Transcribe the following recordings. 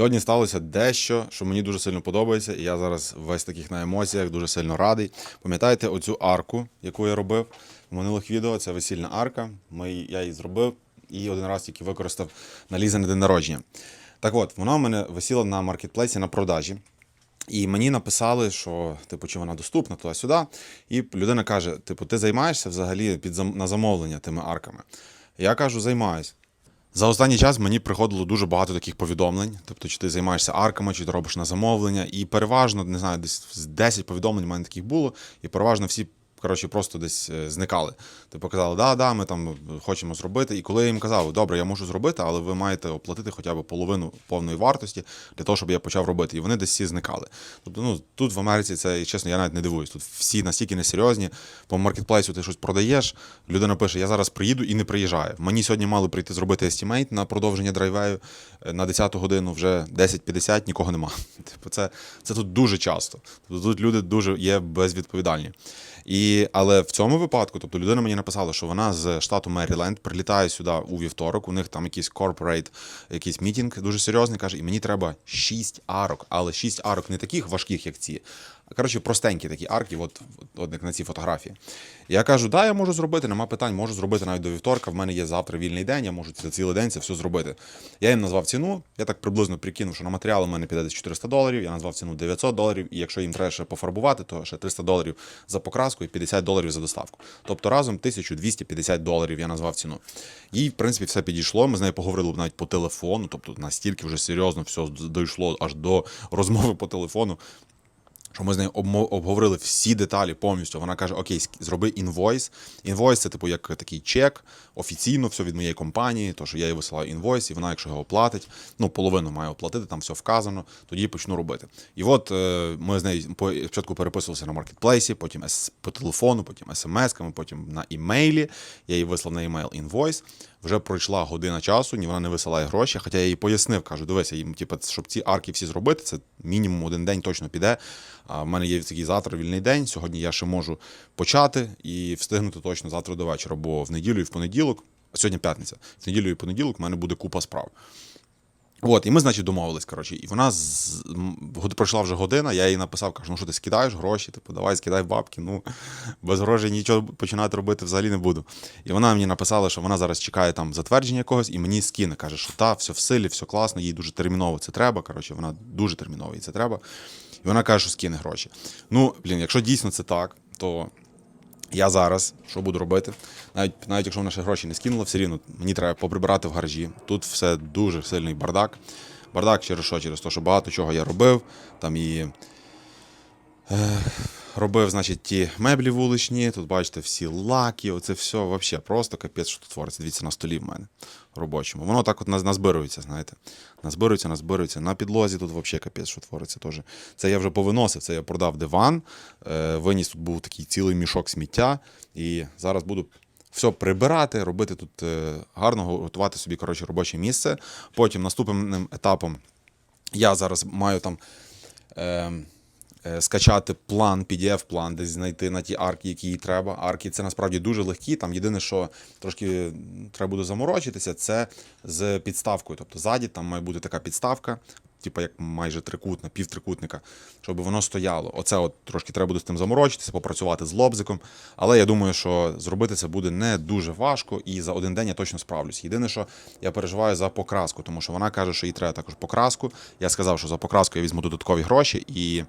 Сьогодні сталося дещо, що мені дуже сильно подобається, і я зараз весь таких на емоціях, дуже сильно радий. Пам'ятаєте оцю арку, яку я робив в минулих відео? Це весільна арка. Ми, я її зробив і один раз тільки використав на Ліза на день народження. Так от, вона в мене висіла на маркетплейсі на продажі. І мені написали, що типу, чи вона доступна туди-сюди. І людина каже: типу, ти займаєшся взагалі під на замовлення тими арками? Я кажу, займаюсь. За останній час мені приходило дуже багато таких повідомлень. Тобто, чи ти займаєшся арками, чи ти робиш на замовлення. І переважно, не знаю, десь з 10 повідомлень в мене таких було, і переважно всі. Коротше, просто десь е, зникали. Типу казали, да, да, ми там хочемо зробити. І коли я їм казав, добре, я можу зробити, але ви маєте оплатити хоча б половину повної вартості для того, щоб я почав робити. І вони десь всі зникали. Тобто, ну тут в Америці це чесно, я навіть не дивуюсь. Тут всі настільки несерйозні. По маркетплейсу ти щось продаєш. Людина пише: Я зараз приїду і не приїжджає. Мені сьогодні мали прийти зробити естімейт на продовження драйвею е, на 10 годину, вже 10.50, нікого нема. Типу, це, це тут дуже часто. Тут люди дуже є безвідповідальні. І, але в цьому випадку, тобто людина мені написала, що вона з штату Меріленд прилітає сюди у вівторок. У них там якийсь корпорейт, якийсь мітінг дуже серйозний. каже, і мені треба 6 арок, але 6 арок не таких важких, як ці. Коротше, простенькі такі арки, от, от як на цій фотографії. Я кажу, да, я можу зробити, нема питань, можу зробити навіть до вівторка. В мене є завтра вільний день, я можу за цілий день це все зробити. Я їм назвав ціну. Я так приблизно прикинув, що на матеріали в мене піде десь 400 доларів. Я назвав ціну 900 доларів, і якщо їм треба ще пофарбувати, то ще 300 доларів за покраску і 50 доларів за доставку. Тобто разом 1250 доларів я назвав ціну. Їй, в принципі, все підійшло. Ми з нею поговорили навіть по телефону, тобто настільки вже серйозно все дійшло аж до розмови по телефону. Що ми з нею обмо- обговорили всі деталі повністю. Вона каже: Окей, зроби інвойс. Інвойс це типу як такий чек, офіційно все від моєї компанії, то що я їй висилаю інвойс, і вона, якщо його оплатить, ну половину має оплатити, там все вказано, тоді почну робити. І от е, ми з нею по- спочатку переписувалися на маркетплейсі, потім по телефону, потім смс-ками, потім на імейлі. Я їй вислав на імейл інвойс. Вже пройшла година часу, ні вона не висилає гроші. Хоча я їй пояснив, кажу, дивися, їм, типу, щоб ці арки всі зробити, це мінімум один день точно піде. А в мене є такий завтра вільний день. Сьогодні я ще можу почати і встигнути точно завтра до вечора, бо в неділю і в понеділок, сьогодні п'ятниця, в неділю і понеділок в мене буде купа справ. От, і ми, значить, домовились. Коротше, і вона з... пройшла вже година, я їй написав, кажу, ну що ти скидаєш гроші? Типу, давай скидай бабки. Ну, без грошей нічого починати робити взагалі не буду. І вона мені написала, що вона зараз чекає там затвердження якогось, і мені скине. Каже, що та, все в силі, все класно, їй дуже терміново це треба. Коротше, вона дуже терміново їй це треба. І вона каже, що скине гроші. Ну, блін, якщо дійсно це так, то я зараз що буду робити? Навіть навіть якщо наші гроші не скинули, все рівно мені треба поприбирати в гаражі. Тут все дуже сильний бардак. Бардак через що? Через те, що багато чого я робив. Там і робив, значить, ті меблі вуличні. Тут бачите, всі лаки, оце все взагалі просто капець, що тут твориться. Дивіться на столі в мене робочому. Воно так от назбирується, знаєте. Назбирується, назбирується. На підлозі тут взагалі капець, що твориться теж. Це я вже повиносив, це я продав диван. Е, виніс тут був такий цілий мішок сміття. І зараз буду все прибирати, робити тут е, гарно, готувати собі коротше, робоче місце. Потім наступним етапом я зараз маю там. Е, е, Скачати план, PDF-план, десь знайти на ті арки, які їй треба. Арки це насправді дуже легкі. Там єдине, що трошки треба буде заморочитися, це з підставкою. Тобто ззаді там має бути така підставка, типу як майже трикутна, півтрикутника, щоб воно стояло. Оце от трошки треба буде з тим заморочитися, попрацювати з лобзиком. Але я думаю, що зробити це буде не дуже важко, і за один день я точно справлюсь. Єдине, що я переживаю за покраску, тому що вона каже, що їй треба також покраску. Я сказав, що за покраску я візьму додаткові гроші, і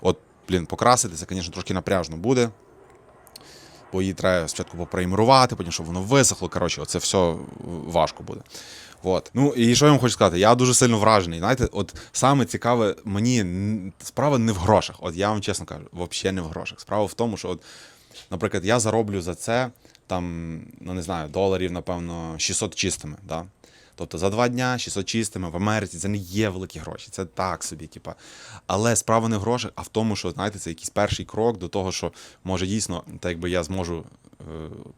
от, блін, покрасити це, звісно, трошки напряжно буде. Бо її треба спочатку попреймерувати, потім, щоб воно висохло. Коротше, це все важко буде. От. Ну і що я вам хочу сказати? Я дуже сильно вражений. Знаєте, от саме цікаве, мені справа не в грошах. От я вам чесно кажу, взагалі не в грошах. Справа в тому, що, от, наприклад, я зароблю за це там, ну не знаю, доларів, напевно, 600 чистими. Да? Тобто за два дня 600 чистими в Америці це не є великі гроші, це так собі, типа. Але справа не в грошах, а в тому, що знаєте, це якийсь перший крок до того, що може дійсно, так якби я зможу е,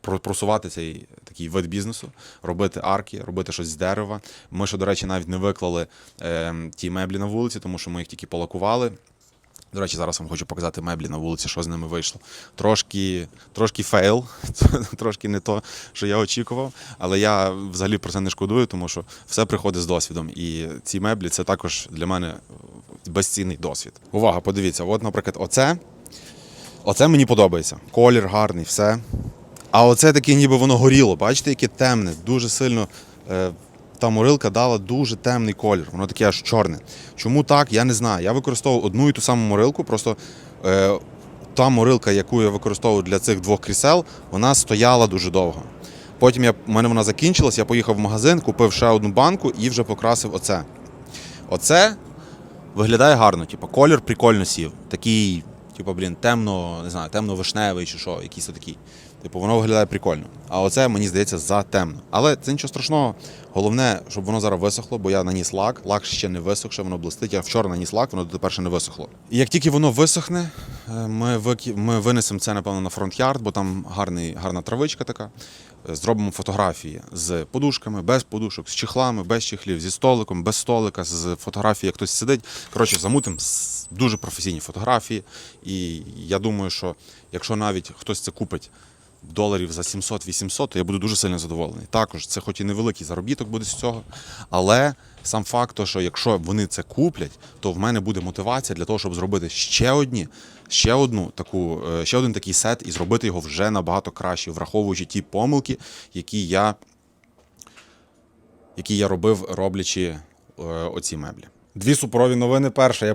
просувати цей такий вид бізнесу, робити арки, робити щось з дерева. Ми ще, до речі, навіть не виклали е, ті меблі на вулиці, тому що ми їх тільки полакували. До речі, зараз вам хочу показати меблі на вулиці, що з ними вийшло. Трошки, трошки фейл, трошки не то, що я очікував. Але я взагалі про це не шкодую, тому що все приходить з досвідом. І ці меблі це також для мене безцінний досвід. Увага, подивіться, от, наприклад, оце. Оце мені подобається. Колір гарний, все. А оце таке, ніби воно горіло. Бачите, яке темне, дуже сильно. Та морилка дала дуже темний колір, воно таке аж чорне. Чому так, я не знаю. Я використовував одну і ту саму морилку, просто е, та морилка, яку я використовував для цих двох крісел, вона стояла дуже довго. Потім я, в мене вона закінчилась, я поїхав в магазин, купив ще одну банку і вже покрасив оце. Оце виглядає гарно, типу, колір прикольно сів. Такий, типу, блін, темно, не знаю, темно-вишневий чи що, якийсь такий. Типу, воно виглядає прикольно. А оце, мені здається, затемно. Але це нічого страшного. Головне, щоб воно зараз висохло, бо я наніс лак. Лак ще не висох, ще воно блистить. Я вчора наніс лак, воно дотепер ще не висохло. І як тільки воно висохне, е, ми, вики... ми винесемо це, напевно, на фронт-ярд, бо там гарний, гарна травичка така. Е, Зробимо фотографії з подушками, без подушок, з чехлами, без чехлів, зі столиком, без столика, з фотографії, як хтось сидить. Коротше, замутимо дуже професійні фотографії. І я думаю, що якщо навіть хтось це купить доларів за 700-800, то я буду дуже сильно задоволений. Також це хоч і невеликий заробіток буде з цього, але сам факт, що якщо вони це куплять, то в мене буде мотивація для того, щоб зробити ще одні, ще одну таку, е, ще один такий сет і зробити його вже набагато краще, враховуючи ті помилки, які я, які я робив, роблячи е, оці меблі. Дві суперові новини. Перша, я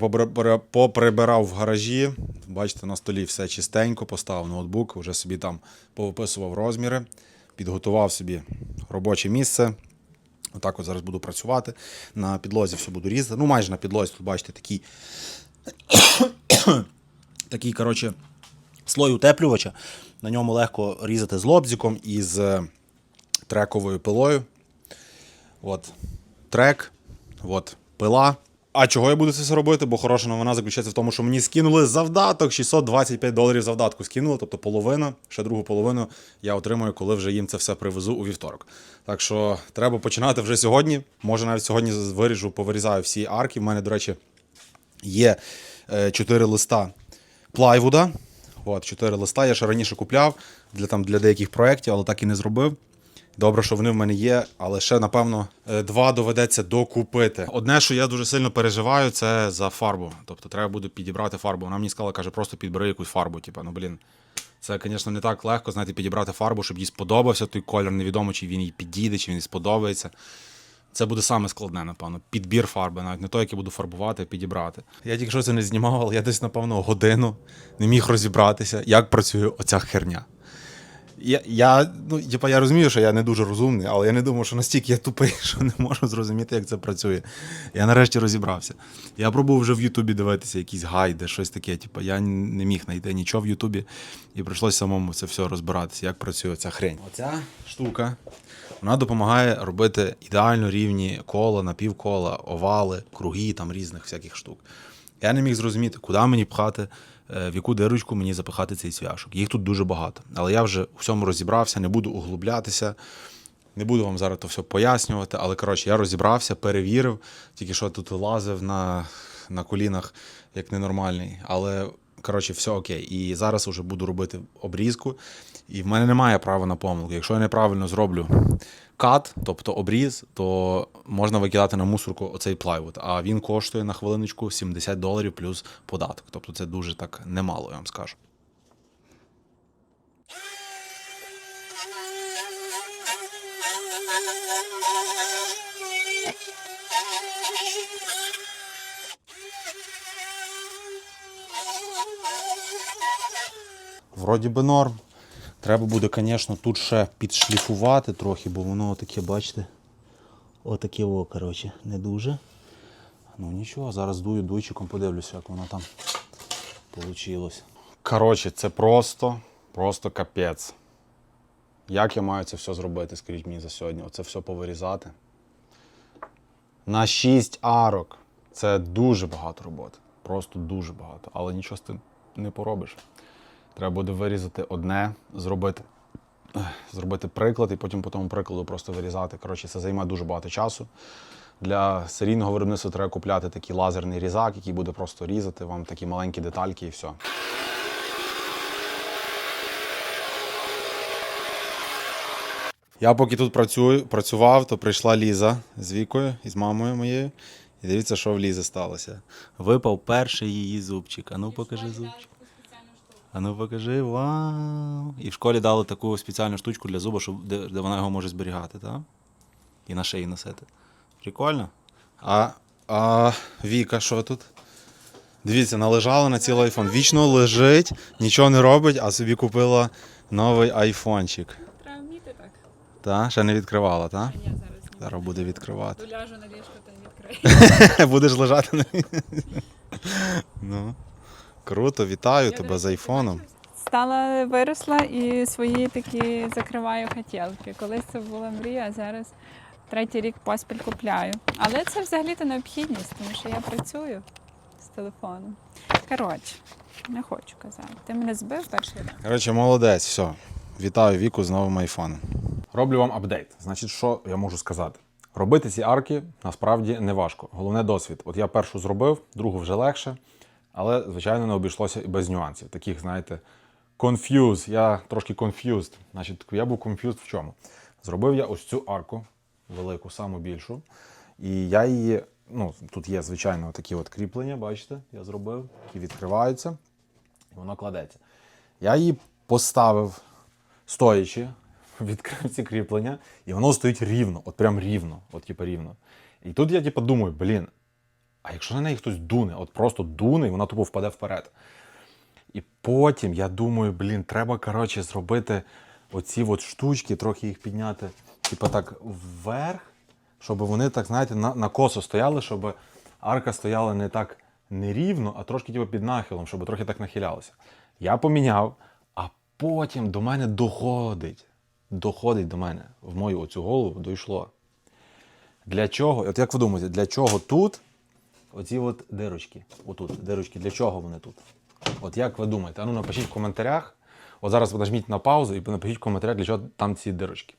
поприбирав в гаражі. Бачите, на столі все чистенько, поставив ноутбук, вже собі там повиписував розміри, підготував собі робоче місце. Отак от зараз буду працювати. На підлозі все буду різати. Ну, майже на підлозі, тут бачите, такий, такий коротше, слой утеплювача. На ньому легко різати з лобзиком і з трековою пилою. От трек, от пила. А чого я буду це все робити? Бо хороша новина заключається в тому, що мені скинули завдаток 625 доларів завдатку. Скинули, тобто половина, ще другу половину я отримую, коли вже їм це все привезу у вівторок. Так що треба починати вже сьогодні. Може навіть сьогодні виріжу, повирізаю всі арки. У мене, до речі, є е, 4 листа плайвуда. От, 4 листа. Я ще раніше купляв для, там, для деяких проєктів, але так і не зробив. Добре, що вони в мене є, але ще, напевно, е, два доведеться докупити. Одне, що я дуже сильно переживаю, це за фарбу. Тобто треба буде підібрати фарбу. Вона мені сказала, каже, просто підбери якусь фарбу. Типа, ну блін. Це, звісно, не так легко знаєте, підібрати фарбу, щоб їй сподобався той колір. Невідомо, чи він їй підійде, чи він їй сподобається. Це буде саме складне, напевно. Підбір фарби, навіть не то, як я буду фарбувати, а підібрати. Я тільки що це не знімав, але я десь, напевно, годину не міг розібратися, як працює оця херня. Я, я, ну, типа, я розумію, що я не дуже розумний, але я не думав, що настільки я тупий, що не можу зрозуміти, як це працює. Я нарешті розібрався. Я пробував вже в Ютубі дивитися якісь гайди, щось таке. Типа, я не міг знайти нічого в Ютубі, і прийшлося самому це все розбиратися, як працює ця хрень. Оця штука вона допомагає робити ідеально рівні кола, напівкола, овали, круги там різних всяких штук. Я не міг зрозуміти, куди мені пхати, е, в яку дирочку мені запихати цей цвяшок. Їх тут дуже багато. Але я вже у всьому розібрався, не буду углублятися. Не буду вам зараз то все пояснювати, але коротше, я розібрався, перевірив, тільки що тут лазив на, на колінах як ненормальний. Але коротше, все окей. І зараз вже буду робити обрізку. І в мене немає права на помилку. Якщо я неправильно зроблю кат, тобто обріз, то можна викидати на мусорку оцей плайвуд. А він коштує на хвилиночку 70 доларів плюс податок. Тобто це дуже так немало, я вам скажу. Вроді би норм. Треба буде, звісно, тут ще підшліфувати трохи, бо воно таке, бачите, отаке о, коротше, не дуже. Ну нічого, зараз дую дуйчиком, подивлюся, як воно там вийшло. Коротше, це просто, просто капець. Як я маю це все зробити, скажіть мені за сьогодні? Оце все повирізати. На 6 арок. Це дуже багато роботи. Просто дуже багато. Але нічого з тим не поробиш. Треба буде вирізати одне, зробити, зробити приклад і потім по тому прикладу просто вирізати. Коротше, це займає дуже багато часу. Для серійного виробництва треба купляти такий лазерний різак, який буде просто різати вам такі маленькі детальки і все. Я поки тут працюю, працював, то прийшла Ліза з Вікою і з мамою моєю. І дивіться, що в Лізі сталося. Випав перший її зубчик. Ану, покажи зубчик. Ану, покажи, вау. І в школі дали таку спеціальну штучку для зуба, щоб, де, де вона його може зберігати, так? І на шиї носити. Прикольно. А, а Віка, що тут? Дивіться, належала на цілий айфон. Вічно лежить, нічого не робить, а собі купила новий айфончик. Треба вміти так. Та? Ще не відкривала, та? Я зараз не Зараз буде відкривати. доляжу на ліжко та й відкрию. Будеш лежати на Ну. Круто, вітаю Я, тебе з айфоном. Стала, виросла і свої такі закриваю хотілки. Колись це була мрія, а зараз третій рік поспіль купляю. Але це взагалі-то необхідність, тому що я працюю з телефоном. Коротше, не хочу казати. Ти мене збив перший раз. Коротше, молодець, все. Вітаю Віку з новим айфоном. Роблю вам апдейт. Значить, що я можу сказати? Робити ці арки насправді не важко. Головне досвід. От я першу зробив, другу вже легше, але, звичайно, не обійшлося і без нюансів. Таких, знаєте, confused. Я трошки confused. Значить, я був confused в чому? Зробив я ось цю арку, велику, саму більшу. І я її, ну, тут є, звичайно, такі от кріплення, бачите, я зробив, які відкриваються, і воно кладеться. Я її поставив стоячи, відкрив ці кріплення, і воно стоїть рівно, от прям рівно, от типу рівно. І тут я типу думаю, блін, а якщо на неї хтось дуне, от просто дуне, і вона тупо впаде вперед. І потім я думаю, блін, треба, коротше, зробити оці от штучки, трохи їх підняти, типу так вверх, щоб вони так, знаєте, на, на косо стояли, щоб арка стояла не так нерівно, а трошки типу, під нахилом, щоб трохи так нахилялося. Я поміняв, а потім до мене доходить. Доходить до мене в мою оцю голову дійшло. Для чого? От як ви думаєте, для чого тут оці от дирочки? Отут, дирочки, для чого вони тут? От як ви думаєте? А ну напишіть в коментарях. От зараз нажміть на паузу і напишіть в коментарях, для чого там ці дирочки.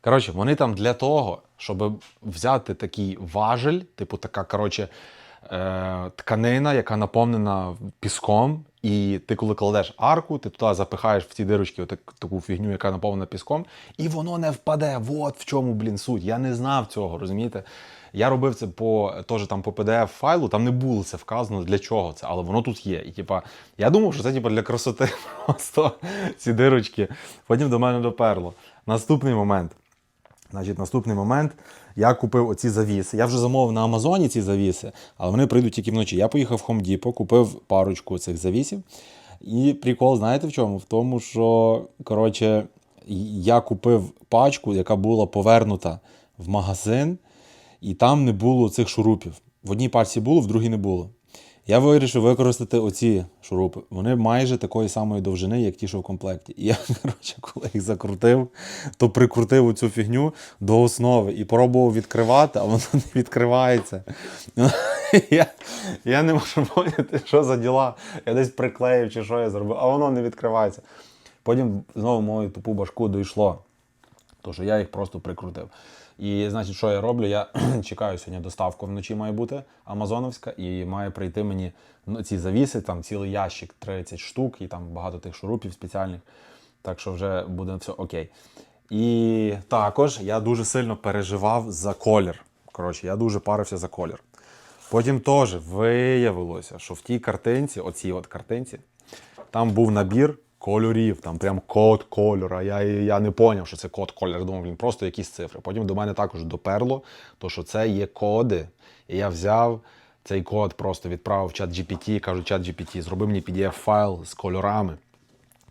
Коротше, вони там для того, щоб взяти такий важель, типу така, коротше, е, тканина, яка наповнена піском, і ти, коли кладеш арку, ти туди запихаєш в ці дирочки отак, таку фігню, яка наповнена піском, і воно не впаде. От в чому, блін, суть. Я не знав цього, розумієте? Я робив це по теж там по PDF файлу, там не було це вказано для чого це, але воно тут є. І типа, я думав, що це типа для красоти просто ці дирочки. Потім до мене доперло. Наступний момент. Значить, наступний момент. Я купив оці завіси. Я вже замовив на Амазоні ці завіси, але вони прийдуть тільки вночі. Я поїхав в Home Depot, купив парочку цих завісів. І прикол, знаєте в чому? В тому, що коротше, я купив пачку, яка була повернута в магазин, і там не було цих шурупів. В одній пачці було, в другій не було. Я вирішив використати оці шурупи. Вони майже такої самої довжини, як ті, що в комплекті. І я, коротше, коли їх закрутив, то прикрутив оцю фігню до основи і пробував відкривати, а воно не відкривається. Я, я не можу поняти, що за діла. Я десь приклеїв чи що я зробив, а воно не відкривається. Потім знову мою тупу башку дійшло. То, що я їх просто прикрутив. І значить, що я роблю? Я чекаю сьогодні доставку вночі має бути Амазоновська, і має прийти мені ну, ці завіси, там цілий ящик 30 штук, і там багато тих шурупів спеціальних. Так що вже буде все окей. І також я дуже сильно переживав за колір. Коротше, я дуже парився за колір. Потім теж виявилося, що в тій картинці, оцій от картинці, там був набір кольорів, там прям код кольора. Я, я не поняв, що це код кольора. Думав, він просто якісь цифри. Потім до мене також доперло, то що це є коди. І я взяв цей код, просто відправив чат GPT, кажу, чат GPT, зроби мені PDF-файл з кольорами.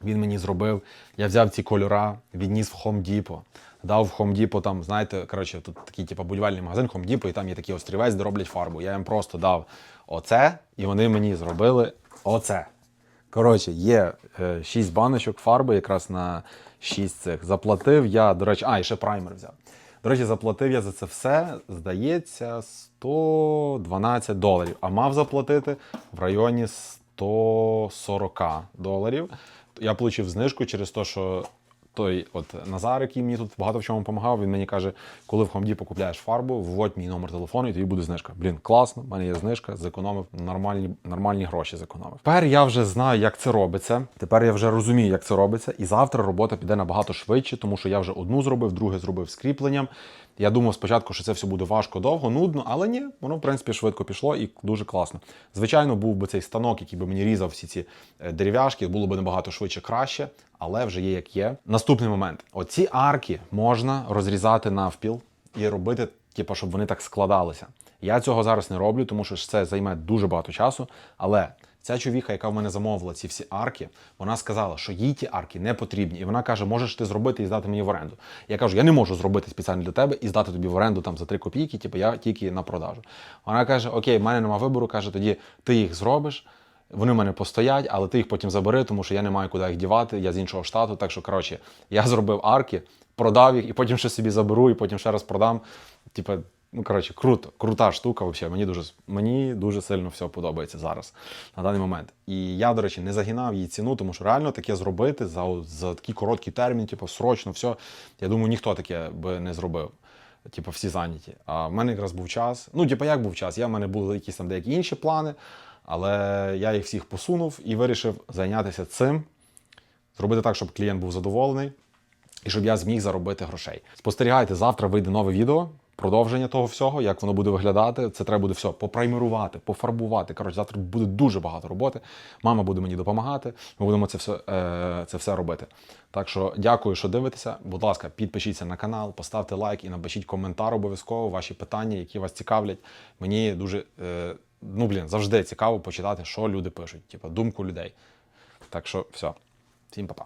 Він мені зробив. Я взяв ці кольора, відніс в Home Depot. Дав в Home Depot, там, знаєте, коротше, тут такий типу, будівельний магазин Home Depot, і там є такий острівець, де роблять фарбу. Я їм просто дав оце, і вони мені зробили оце. Коротше, є е, 6 баночок фарби, якраз на 6 цих. Заплатив я, до речі, а, і ще праймер взяв. До речі, заплатив я за це все, здається, 112 доларів. А мав заплатити в районі 140 доларів. Я отримав знижку через те, що той от Назар, який мені тут багато в чому допомагав, він мені каже, коли в Хомді покупляєш фарбу, вводь мій номер телефону, і тобі буде знижка. Блін, класно, в мене є знижка, зекономив нормальні, нормальні гроші. Зекономив. Тепер я вже знаю, як це робиться. Тепер я вже розумію, як це робиться. І завтра робота піде набагато швидше, тому що я вже одну зробив, друге зробив з кріпленням. Я думав спочатку, що це все буде важко, довго, нудно, але ні, воно в принципі швидко пішло і дуже класно. Звичайно, був би цей станок, який би мені різав всі ці е, дерев'яшки, було б набагато швидше краще, але вже є як є. Наступний момент: оці арки можна розрізати навпіл і робити, типу, щоб вони так складалися. Я цього зараз не роблю, тому що це займе дуже багато часу. Але ця чувіха, яка в мене замовила ці всі арки, вона сказала, що їй ті арки не потрібні. І вона каже, можеш ти зробити і здати мені в оренду. Я кажу, я не можу зробити спеціально для тебе і здати тобі в оренду там за 3 копійки, типу я тільки на продажу. Вона каже: Окей, в мене нема вибору, каже, тоді ти їх зробиш. Вони в мене постоять, але ти їх потім забери, тому що я не маю куди їх дівати, я з іншого штату. Так що, коротше, я зробив арки, продав їх і потім ще собі заберу, і потім ще раз продам. Типа, ну коротше, круто, крута штука. Взагалі. Мені дуже мені дуже сильно все подобається зараз на даний момент. І я, до речі, не загинав її ціну, тому що реально таке зробити за, за такий короткий термін, типу, срочно, все. Я думаю, ніхто таке би не зробив. Типу, всі зайняті. А в мене якраз був час. Ну, типу, як був час? Я в мене були якісь там деякі інші плани, але я їх всіх посунув і вирішив зайнятися цим, зробити так, щоб клієнт був задоволений і щоб я зміг заробити грошей. Спостерігайте, завтра вийде нове відео. Продовження того всього, як воно буде виглядати, це треба буде все попраймерувати, пофарбувати. Коротше, завтра буде дуже багато роботи. Мама буде мені допомагати. Ми будемо це все, е, це все робити. Так що дякую, що дивитеся. Будь ласка, підпишіться на канал, поставте лайк і напишіть коментар обов'язково, ваші питання, які вас цікавлять. Мені дуже е, ну блін, завжди цікаво почитати, що люди пишуть, типу думку людей. Так що все, всім па-па.